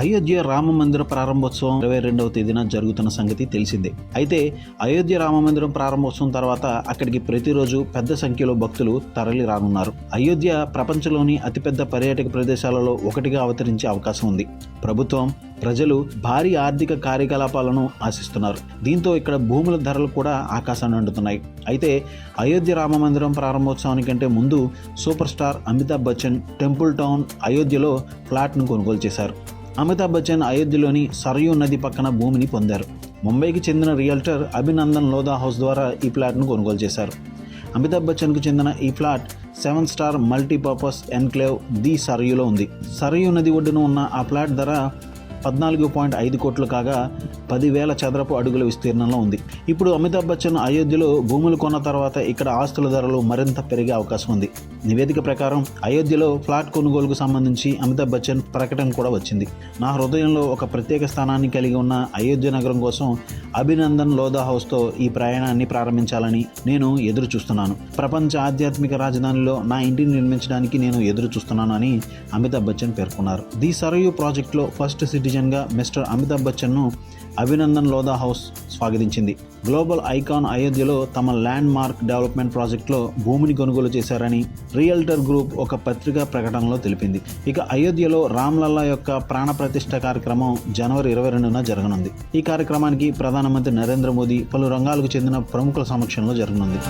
అయోధ్య రామ మందిర ప్రారంభోత్సవం ఇరవై రెండవ తేదీన జరుగుతున్న సంగతి తెలిసిందే. అయితే అయోధ్య రామ మందిరం ప్రారంభోత్సవం తర్వాత అక్కడికి ప్రతిరోజు పెద్ద సంఖ్యలో భక్తులు తరలి రానున్నారు. అయోధ్య ప్రపంచంలోని అతిపెద్ద పర్యాటక ప్రదేశాలలో ఒకటిగా అవతరించే అవకాశం ఉంది. ప్రభుత్వం ప్రజలు భారీ ఆర్థిక కార్యకలాపాలను ఆశిస్తున్నారు. దీంతో ఇక్కడ భూముల ధరలు కూడా ఆకాశాన్ని అంటున్నాయి అయితే అయోధ్య రామ మందిరం ప్రారంభోత్సవానికంటే ముందు super star Amitabh Bachchan temple town అయోధ్యలో ఫ్లాట్ను కొనుగోలు చేశారు. అమితాబ్ బచ్చన్ అయోధ్యలోని సరయూ నది పక్కన భూమిని పొందారు. ముంబైకి చెందిన రియల్టర్ అభినందన్ లోదా హౌస్ ద్వారా ఈ ఫ్లాట్ను కొనుగోలు చేశారు. అమితాబ్ బచ్చన్కు చెందిన ఈ flat seven star multipurpose enclave the సరయూలో ఉంది. సరయూ నది ఒడ్డున ఉన్న ఆ ఫ్లాట్ ధర పద్నాలుగు పాయింట్ ఐదు కోట్లు కాగా పదివేల చదరపు అడుగుల విస్తీర్ణంలో ఉంది. ఇప్పుడు అమితాబ్ బచ్చన్ అయోధ్యలో భూములు కొన్న తర్వాత ఇక్కడ ఆస్తుల ధరలు మరింత పెరిగే అవకాశం ఉంది. నివేదిక ప్రకారం అయోధ్యలో ఫ్లాట్ కొనుగోలుకు సంబంధించి అమితాబ్ బచ్చన్ ప్రకటన కూడా వచ్చింది. నా హృదయంలో ఒక ప్రత్యేక స్థానాన్ని కలిగి ఉన్న అయోధ్య నగరం కోసం అభినందన్ లోదా హౌస్తో ఈ ప్రయాణాన్ని ప్రారంభించాలని నేను ఎదురు చూస్తున్నాను ప్రపంచ ఆధ్యాత్మిక రాజధానిలో నా ఇంటిని నిర్మించడానికి నేను ఎదురు చూస్తున్నాను అని అమితాబ్ బచ్చన్ పేర్కొన్నారు. ది సరయు ప్రాజెక్టులో ఫస్ట్ సిటీ సిటిజన్గా మిస్టర్ అమితాబ్ బచ్చన్ను అభినందన్ లోదా హౌస్ స్వాగతించింది. గ్లోబల్ ఐకాన్ అయోధ్యలో తమ ల్యాండ్ మార్క్ డెవలప్మెంట్ ప్రాజెక్టులో భూమిని కొనుగోలు చేశారని రియల్టర్ గ్రూప్ ఒక పత్రికా ప్రకటనలో తెలిపింది. ఇక అయోధ్యలో రామ్లల్లా యొక్క ప్రాణప్రతిష్ఠ కార్యక్రమం జనవరి ఇరవై రెండున జరగనుంది. ఈ కార్యక్రమానికి ప్రధానమంత్రి నరేంద్ర మోదీ పలు రంగాలకు చెందిన ప్రముఖుల సమక్షంలో జరగనుంది.